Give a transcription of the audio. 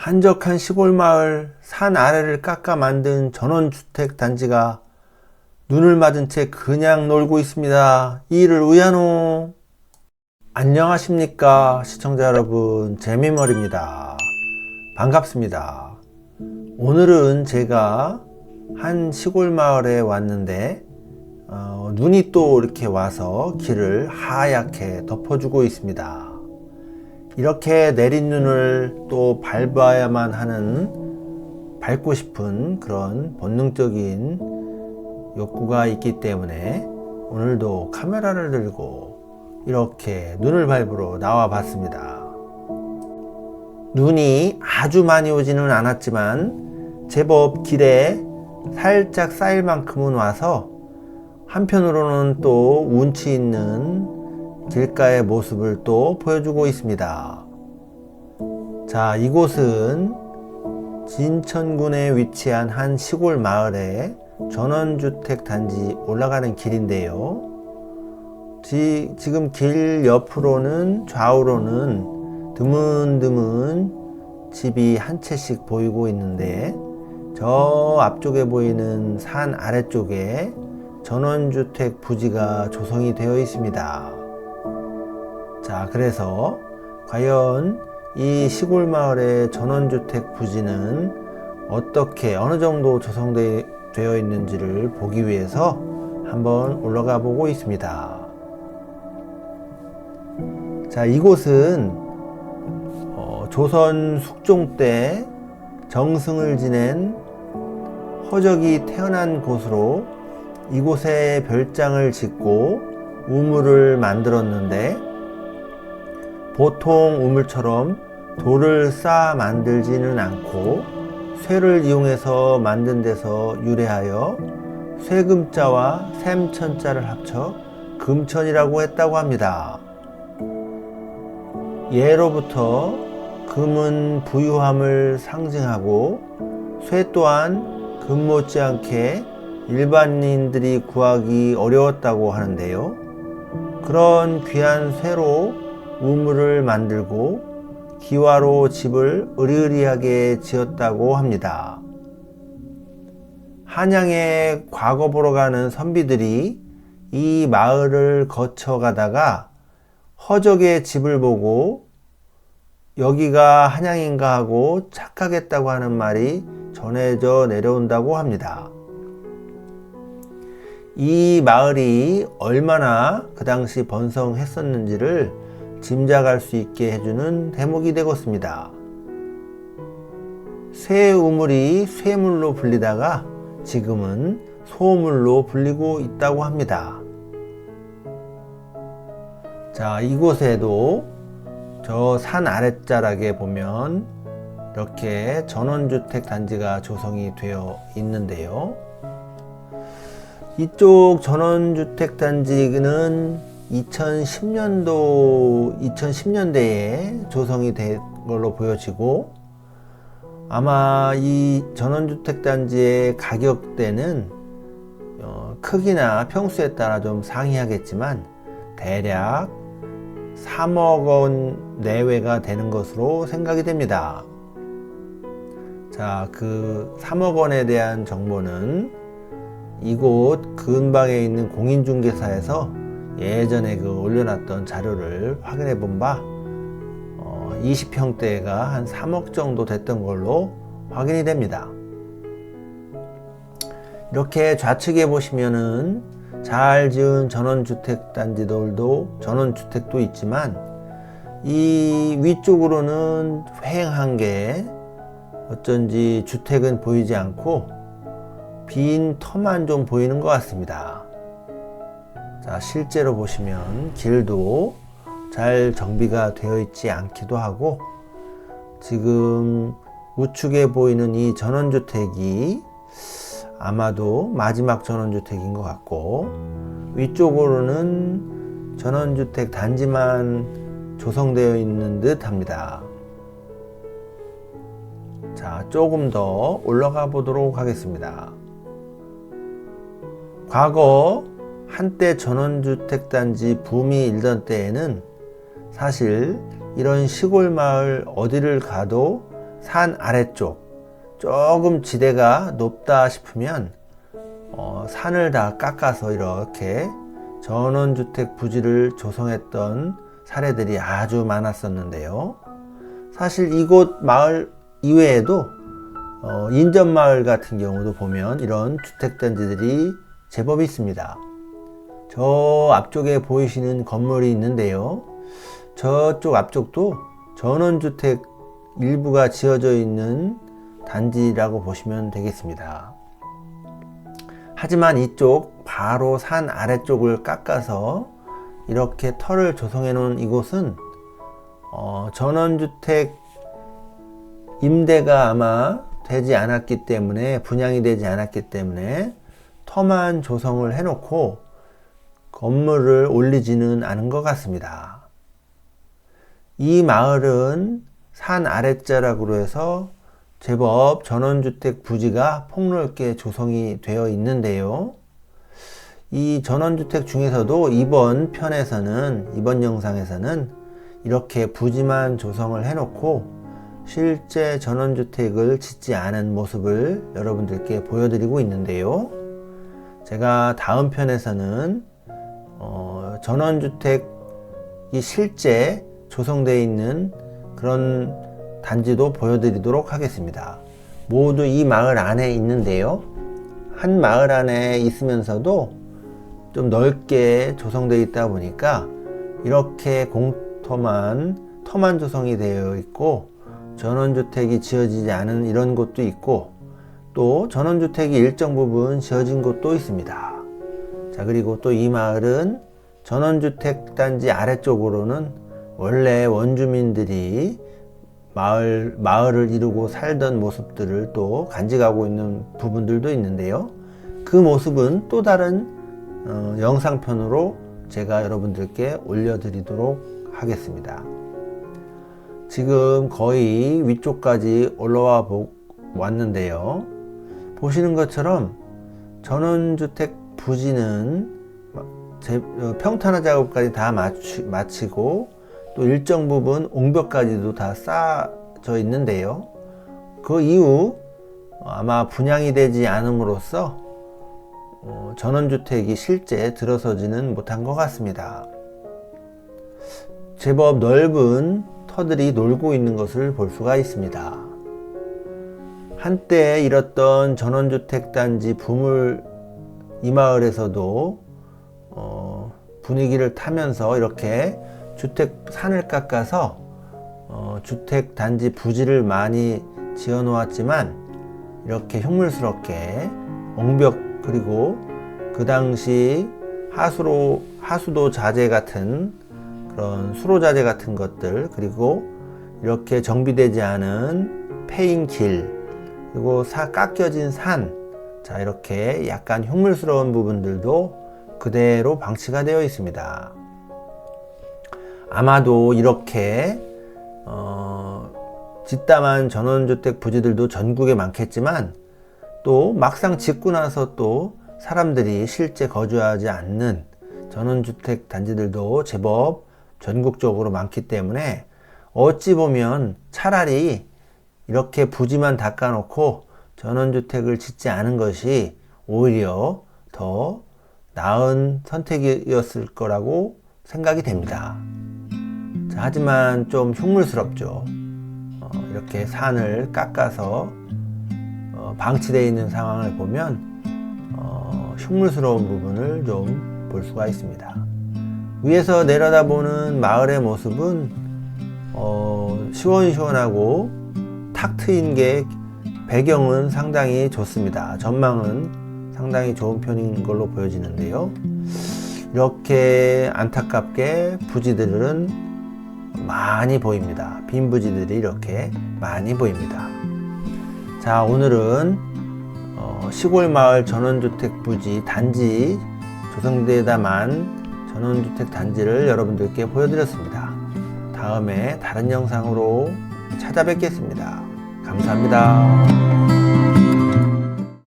한적한 시골 마을 산 아래를 깎아 만든 전원주택 단지가 눈을 맞은 채 그냥 놀고 있습니다. 이를 우야노. 안녕하십니까 시청자 여러분 재미머리입니다. 반갑습니다. 오늘은 제가 한 시골 마을에 왔는데 어, 눈이 또 이렇게 와서 길을 하얗게 덮어주고 있습니다. 이렇게 내린 눈을 또 밟아야만 하는 밟고 싶은 그런 본능적인 욕구가 있기 때문에 오늘도 카메라를 들고 이렇게 눈을 밟으러 나와 봤습니다. 눈이 아주 많이 오지는 않았지만 제법 길에 살짝 쌓일 만큼은 와서 한편으로는 또 운치 있는 길가의 모습을 또 보여주고 있습니다. 자, 이곳은 진천군에 위치한 한 시골 마을에 전원주택 단지 올라가는 길인데요. 지, 지금 길 옆으로는 좌우로는 드문드문 집이 한 채씩 보이고 있는데 저 앞쪽에 보이는 산 아래쪽에 전원주택 부지가 조성이 되어 있습니다. 자, 그래서 과연 이 시골 마을의 전원주택 부지는 어떻게 어느 정도 조성되어 있는지를 보기 위해서 한번 올라가 보고 있습니다. 자, 이곳은 어, 조선 숙종 때 정승을 지낸 허적이 태어난 곳으로 이곳에 별장을 짓고 우물을 만들었는데 보통 우물처럼 돌을 쌓아 만들지는 않고 쇠를 이용해서 만든 데서 유래하여 쇠금자와 샘천자를 합쳐 금천이라고 했다고 합니다. 예로부터 금은 부유함을 상징하고 쇠 또한 금 못지않게 일반인들이 구하기 어려웠다고 하는데요. 그런 귀한 쇠로 우물을 만들고 기와로 집을 으리으리하게 지었다고 합니다. 한양에 과거 보러 가는 선비들이 이 마을을 거쳐 가다가 허적의 집을 보고 여기가 한양인가 하고 착각했다고 하는 말이 전해져 내려온다고 합니다. 이 마을이 얼마나 그 당시 번성했었는지를 짐작할 수 있게 해주는 대목이 되겠습니다. 쇠 우물이 쇠물로 불리다가 지금은 소물로 불리고 있다고 합니다. 자, 이곳에도 저 산 아랫자락에 보면 이렇게 전원주택 단지가 조성이 되어 있는데요. 이쪽 전원주택 단지는 2010년도, 2010년대에 조성이 된 걸로 보여지고 아마 이 전원주택 단지의 가격대는 어, 크기나 평수에 따라 좀 상이하겠지만 대략 3억 원 내외가 되는 것으로 생각이 됩니다. 자, 그 3억 원에 대한 정보는 이곳 근방에 있는 공인중개사에서 예전에 그 올려놨던 자료를 확인해 본 바, 어, 20평대가 한 3억 정도 됐던 걸로 확인이 됩니다. 이렇게 좌측에 보시면은 잘 지은 전원주택 단지들도 전원주택도 있지만 이 위쪽으로는 휑한 게 어쩐지 주택은 보이지 않고 빈 터만 좀 보이는 것 같습니다. 자, 실제로 보시면 길도 잘 정비가 되어 있지 않기도 하고 지금 우측에 보이는 이 전원주택이 아마도 마지막 전원주택인 것 같고 위쪽으로는 전원주택 단지만 조성되어 있는 듯 합니다. 자, 조금 더 올라가 보도록 하겠습니다. 과거 한때 전원주택 단지 붐이 일던 때에는 사실 이런 시골 마을 어디를 가도 산 아래쪽 조금 지대가 높다 싶으면 어, 산을 다 깎아서 이렇게 전원주택 부지를 조성했던 사례들이 아주 많았었는데요. 사실 이곳 마을 이외에도 어, 인전마을 같은 경우도 보면 이런 주택단지들이 제법 있습니다. 저 앞쪽에 보이시는 건물이 있는데요. 저쪽 앞쪽도 전원주택 일부가 지어져 있는 단지라고 보시면 되겠습니다. 하지만 이쪽 바로 산 아래쪽을 깎아서 이렇게 터를 조성해 놓은 이곳은 어, 전원주택 임대가 아마 되지 않았기 때문에 분양이 되지 않았기 때문에 터만 조성을 해놓고 건물을 올리지는 않은 것 같습니다. 이 마을은 산 아래자락으로 해서 제법 전원주택 부지가 폭넓게 조성이 되어 있는데요. 이 전원주택 중에서도 이번 편에서는, 이번 영상에서는 이렇게 부지만 조성을 해놓고 실제 전원주택을 짓지 않은 모습을 여러분들께 보여드리고 있는데요. 제가 다음 편에서는 어, 전원주택이 실제 조성되어 있는 그런 단지도 보여드리도록 하겠습니다. 모두 이 마을 안에 있는데요. 한 마을 안에 있으면서도 좀 넓게 조성되어 있다 보니까 이렇게 공터만 터만 조성이 되어 있고 전원주택이 지어지지 않은 이런 곳도 있고 또 전원주택이 일정 부분 지어진 곳도 있습니다. 자 그리고 또 이 마을은 전원주택 단지 아래쪽으로는 원래 원주민들이 마을, 마을을 이루고 살던 모습들을 또 간직하고 있는 부분들도 있는데요. 그 모습은 또 다른 어, 영상편으로 제가 여러분들께 올려드리도록 하겠습니다. 지금 거의 위쪽까지 올라와 왔는데요. 보시는 것처럼 전원주택 부지는 어, 평탄화 작업까지 다 마치, 마치고 또 일정 부분 옹벽까지도 다 쌓여져 있는데요. 그 이후 아마 분양이 되지 않음으로써 어, 전원주택이 실제 들어서지는 못한 것 같습니다. 제법 넓은 터들이 놀고 있는 것을 볼 수가 있습니다. 한때 잃었던 전원주택 단지 붐을 이 마을에서도 어, 분위기를 타면서 이렇게 주택 산을 깎아서 어, 주택 단지 부지를 많이 지어 놓았지만 이렇게 흉물스럽게 옹벽 그리고 그 당시 하수로 하수도 자재 같은 그런 수로 자재 같은 것들 그리고 이렇게 정비되지 않은 페인길 그리고 사 깎여진 산 자, 이렇게 약간 흉물스러운 부분들도 그대로 방치가 되어 있습니다. 아마도 이렇게, 어, 짓담한 전원주택 부지들도 전국에 많겠지만 또 막상 짓고 나서 또 사람들이 실제 거주하지 않는 전원주택 단지들도 제법 전국적으로 많기 때문에 어찌 보면 차라리 이렇게 부지만 닦아놓고 전원주택을 짓지 않은 것이 오히려 더 나은 선택이었을 거라고 생각이 됩니다. 자, 하지만 좀 흉물스럽죠. 어, 이렇게 산을 깎아서 어, 방치되어 있는 상황을 보면 어, 흉물스러운 부분을 좀 볼 수가 있습니다. 위에서 내려다보는 마을의 모습은 어, 시원시원하고 탁 트인 게 배경은 상당히 좋습니다. 전망은 상당히 좋은 편인 걸로 보여지는데요. 이렇게 안타깝게 부지들은 많이 보입니다. 빈 부지들이 이렇게 많이 보입니다. 자, 오늘은 어, 시골 마을 전원주택 부지 단지 조성되다만 전원주택 단지를 여러분들께 보여드렸습니다. 다음에 다른 영상으로 찾아뵙겠습니다. 감사합니다.